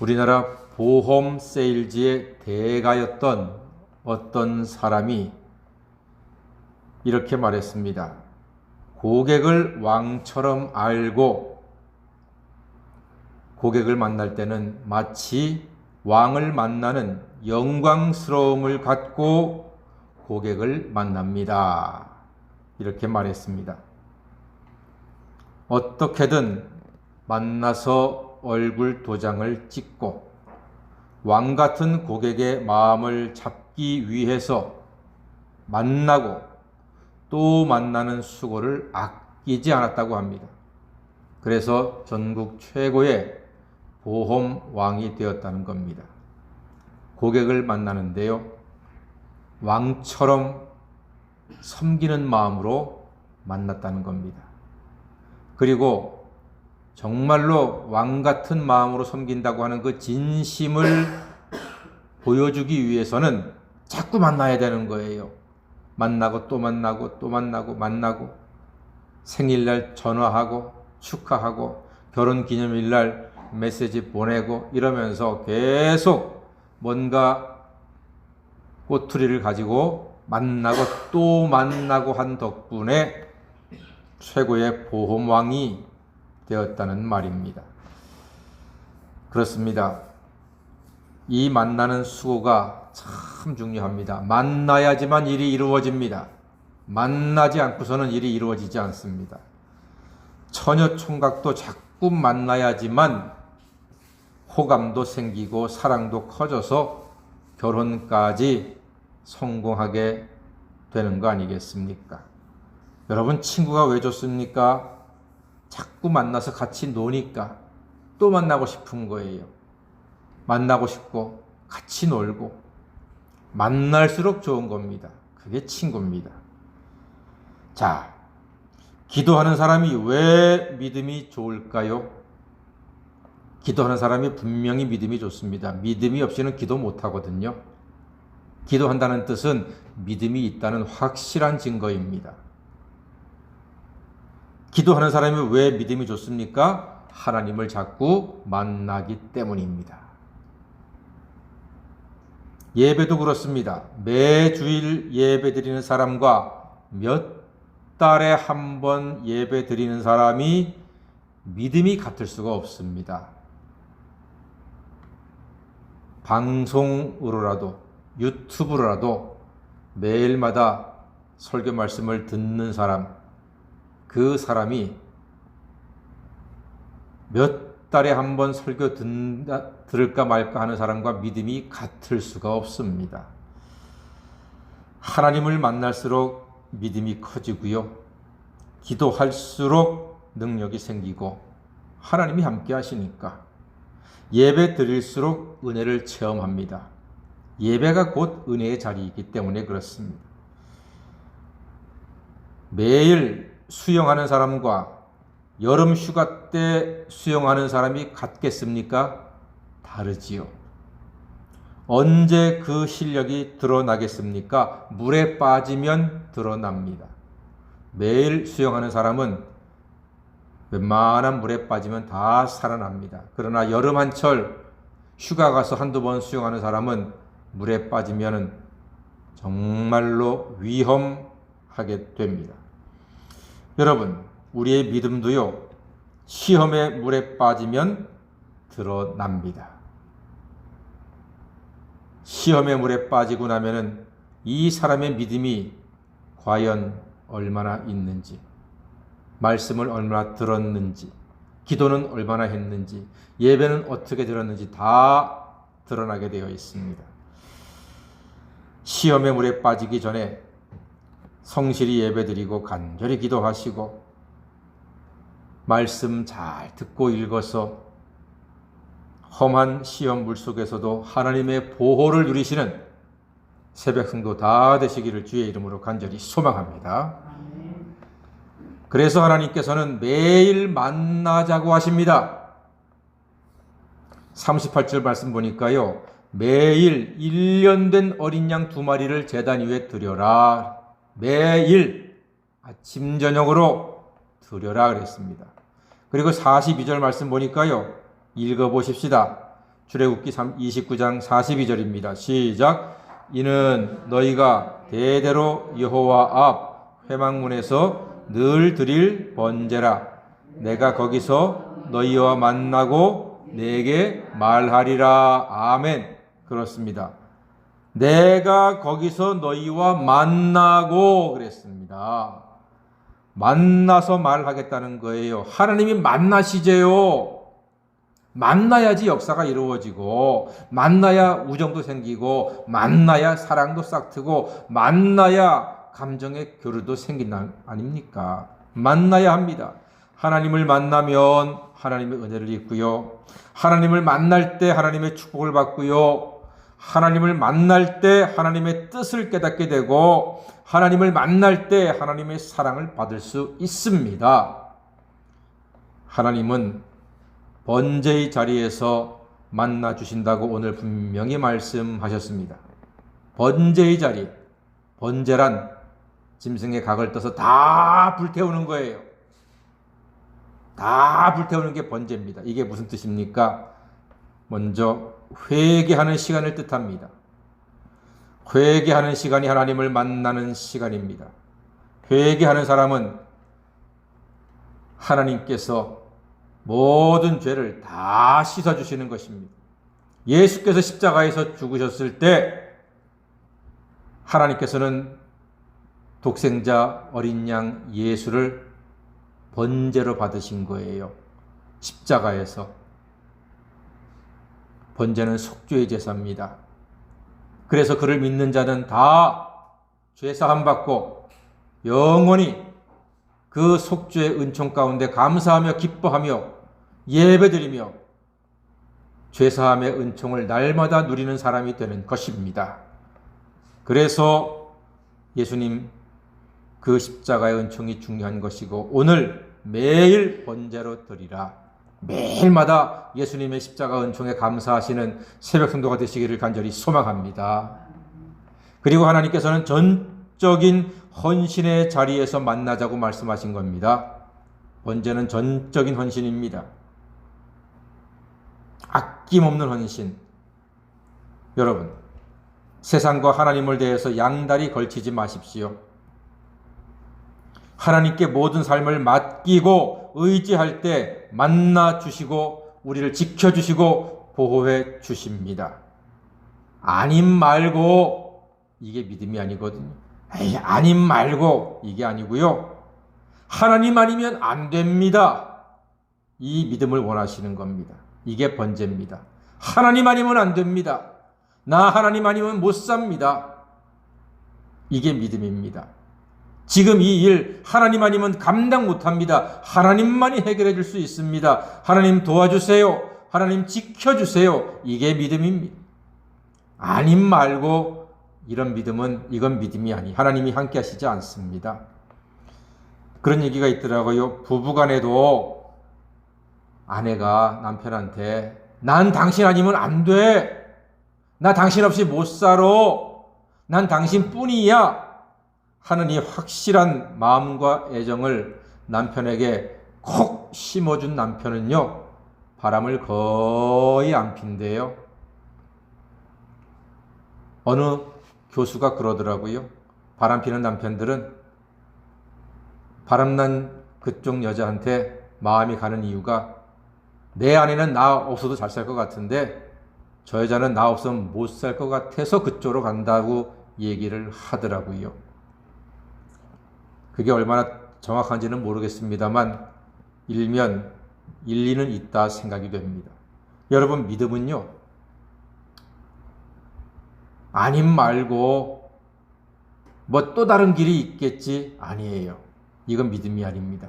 우리나라 보험 세일즈의 대가였던 어떤 사람이 이렇게 말했습니다. 고객을 왕처럼 알고 고객을 만날 때는 마치 왕을 만나는 영광스러움을 갖고 고객을 만납니다. 이렇게 말했습니다. 어떻게든 만나서 얼굴 도장을 찍고 왕 같은 고객의 마음을 잡기 위해서 만나고 또 만나는 수고를 아끼지 않았다고 합니다. 그래서 전국 최고의 보험 왕이 되었다는 겁니다. 고객을 만나는데요. 왕처럼 섬기는 마음으로 만났다는 겁니다. 그리고 정말로 왕 같은 마음으로 섬긴다고 하는 그 진심을 보여주기 위해서는 자꾸 만나야 되는 거예요. 만나고 또 만나고 또 만나고 만나고 생일날 전화하고 축하하고 결혼 기념일날 메시지 보내고 이러면서 계속 뭔가 꼬투리를 가지고 만나고 또 만나고 한 덕분에 최고의 보험왕이 되었다는 말입니다. 그렇습니다. 이 만나는 수고가 참 중요합니다. 만나야지만 일이 이루어집니다. 만나지 않고서는 일이 이루어지지 않습니다. 처녀 총각도 자꾸 만나야지만 호감도 생기고 사랑도 커져서 결혼까지 성공하게 되는 거 아니겠습니까? 여러분 친구가 왜 좋습니까? 자꾸 만나서 같이 노니까 또 만나고 싶은 거예요. 만나고 싶고 같이 놀고 만날수록 좋은 겁니다. 그게 친구입니다. 자, 기도하는 사람이 왜 믿음이 좋을까요? 기도하는 사람이 분명히 믿음이 좋습니다. 믿음이 없이는 기도 못 하거든요. 기도한다는 뜻은 믿음이 있다는 확실한 증거입니다. 기도하는 사람이 왜 믿음이 좋습니까? 하나님을 자꾸 만나기 때문입니다. 예배도 그렇습니다. 매주일 예배 드리는 사람과 몇 달에 한 번 예배 드리는 사람이 믿음이 같을 수가 없습니다. 방송으로라도 유튜브로라도 매일마다 설교 말씀을 듣는 사람, 그 사람이 몇 달에 한 번 설교 듣다, 들을까 말까 하는 사람과 믿음이 같을 수가 없습니다. 하나님을 만날수록 믿음이 커지고요. 기도할수록 능력이 생기고 하나님이 함께 하시니까 예배 드릴수록 은혜를 체험합니다. 예배가 곧 은혜의 자리이기 때문에 그렇습니다. 매일 수영하는 사람과 여름 휴가 때 수영하는 사람이 같겠습니까? 다르지요. 언제 그 실력이 드러나겠습니까? 물에 빠지면 드러납니다. 매일 수영하는 사람은 웬만한 물에 빠지면 다 살아납니다. 그러나 여름 한철 휴가 가서 한두 번 수영하는 사람은 물에 빠지면 정말로 위험하게 됩니다. 여러분, 우리의 믿음도요, 시험의 물에 빠지면 드러납니다. 시험의 물에 빠지고 나면은 이 사람의 믿음이 과연 얼마나 있는지, 말씀을 얼마나 들었는지, 기도는 얼마나 했는지, 예배는 어떻게 들었는지 다 드러나게 되어 있습니다. 시험의 물에 빠지기 전에 성실히 예배드리고 간절히 기도하시고 말씀 잘 듣고 읽어서 험한 시험 물 속에서도 하나님의 보호를 누리시는 새벽 성도 다 되시기를 주의 이름으로 간절히 소망합니다. 그래서 하나님께서는 매일 만나자고 하십니다. 38절 말씀 보니까요. 매일 1년 된 어린 양 두 마리를 제단 위에 드려라. 매일 아침 저녁으로 드려라 그랬습니다. 그리고 42절 말씀 보니까요. 읽어 보십시다. 출애굽기 29장 42절입니다. 시작. 이는 너희가 대대로 여호와 앞 회막문에서 늘 드릴 번제라. 내가 거기서 너희와 만나고 내게 말하리라. 아멘. 그렇습니다. 내가 거기서 너희와 만나고 그랬습니다. 만나서 말하겠다는 거예요. 하나님이 만나시제요. 만나야지 역사가 이루어지고, 만나야 우정도 생기고, 만나야 사랑도 싹트고, 만나야 감정의 교류도 생긴다 아닙니까? 만나야 합니다. 하나님을 만나면 하나님의 은혜를 입고요. 하나님을 만날 때 하나님의 축복을 받고요. 하나님을 만날 때 하나님의 뜻을 깨닫게 되고 하나님을 만날 때 하나님의 사랑을 받을 수 있습니다. 하나님은 번제의 자리에서 만나 주신다고 오늘 분명히 말씀하셨습니다. 번제의 자리, 번제란 짐승의 각을 떠서 다 불태우는 거예요. 다 불태우는 게 번제입니다. 이게 무슨 뜻입니까? 먼저 회개하는 시간을 뜻합니다. 회개하는 시간이 하나님을 만나는 시간입니다. 회개하는 사람은 하나님께서 모든 죄를 다 씻어주시는 것입니다. 예수께서 십자가에서 죽으셨을 때 하나님께서는 독생자 어린 양 예수를 번제로 받으신 거예요. 십자가에서. 번제는 속죄의 제사입니다. 그래서 그를 믿는 자는 다 죄사함 받고 영원히 그 속죄의 은총 가운데 감사하며 기뻐하며 예배드리며 죄사함의 은총을 날마다 누리는 사람이 되는 것입니다. 그래서 예수님 그 십자가의 은총이 중요한 것이고 오늘 매일 번제로 드리라. 매일마다 예수님의 십자가 은총에 감사하시는 새벽 성도가 되시기를 간절히 소망합니다. 그리고 하나님께서는 전적인 헌신의 자리에서 만나자고 말씀하신 겁니다. 번제는 전적인 헌신입니다. 아낌없는 헌신. 여러분, 세상과 하나님을 대해서 양다리 걸치지 마십시오. 하나님께 모든 삶을 맡기고 의지할 때 만나 주시고 우리를 지켜 주시고 보호해 주십니다. 아님 말고 이게 믿음이 아니거든요. 에이, 아님 말고 이게 아니고요. 하나님 아니면 안 됩니다. 이 믿음을 원하시는 겁니다. 이게 번제입니다. 하나님 아니면 안 됩니다. 나 하나님 아니면 못 삽니다. 이게 믿음입니다. 지금 이 일 하나님 아니면 감당 못 합니다. 하나님만이 해결해 줄 수 있습니다. 하나님 도와주세요. 하나님 지켜주세요. 이게 믿음입니다. 아님 말고 이런 믿음은 이건 믿음이 아니. 하나님이 함께 하시지 않습니다. 그런 얘기가 있더라고요. 부부 간에도 아내가 남편한테 난 당신 아니면 안 돼. 나 당신 없이 못 살아. 난 당신 뿐이야. 하는 이 확실한 마음과 애정을 남편에게 콕 심어준 남편은요, 바람을 거의 안 핀대요. 어느 교수가 그러더라고요. 바람 피는 남편들은 바람난 그쪽 여자한테 마음이 가는 이유가 내 아내는 나 없어도 잘 살 것 같은데 저 여자는 나 없으면 못 살 것 같아서 그쪽으로 간다고 얘기를 하더라고요. 그게 얼마나 정확한지는 모르겠습니다만 일면 일리는 있다 생각이 됩니다. 여러분 믿음은요. 아님 말고 뭐 또 다른 길이 있겠지 아니에요. 이건 믿음이 아닙니다.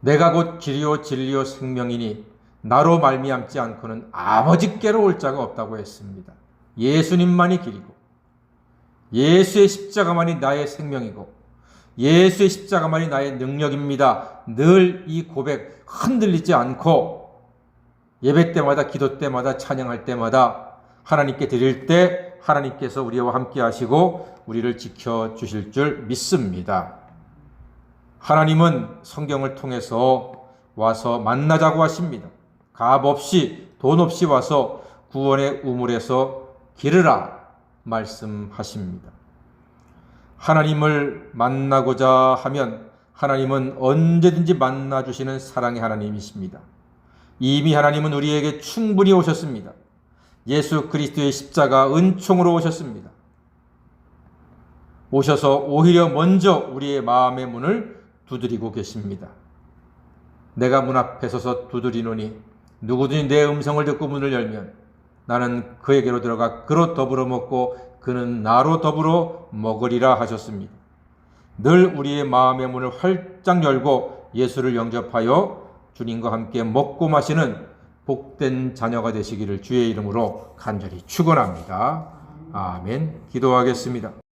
내가 곧 길이요 진리요 생명이니 나로 말미암지 않고는 아버지께로 올 자가 없다고 했습니다. 예수님만이 길이고 예수의 십자가만이 나의 생명이고 예수의 십자가만이 나의 능력입니다. 늘 이 고백 흔들리지 않고 예배 때마다 기도 때마다 찬양할 때마다 하나님께 드릴 때 하나님께서 우리와 함께 하시고 우리를 지켜 주실 줄 믿습니다. 하나님은 성경을 통해서 와서 만나자고 하십니다. 값 없이 돈 없이 와서 구원의 우물에서 기르라 말씀하십니다. 하나님을 만나고자 하면 하나님은 언제든지 만나 주시는 사랑의 하나님이십니다. 이미 하나님은 우리에게 충분히 오셨습니다. 예수 그리스도의 십자가 은총으로 오셨습니다. 오셔서 오히려 먼저 우리의 마음의 문을 두드리고 계십니다. 내가 문 앞에 서서 두드리노니 누구든지 내 음성을 듣고 문을 열면 나는 그에게로 들어가 그로 더불어 먹고 그는 나로 더불어 먹으리라 하셨습니다. 늘 우리의 마음의 문을 활짝 열고 예수를 영접하여 주님과 함께 먹고 마시는 복된 자녀가 되시기를 주의 이름으로 간절히 축원합니다. 아멘. 기도하겠습니다.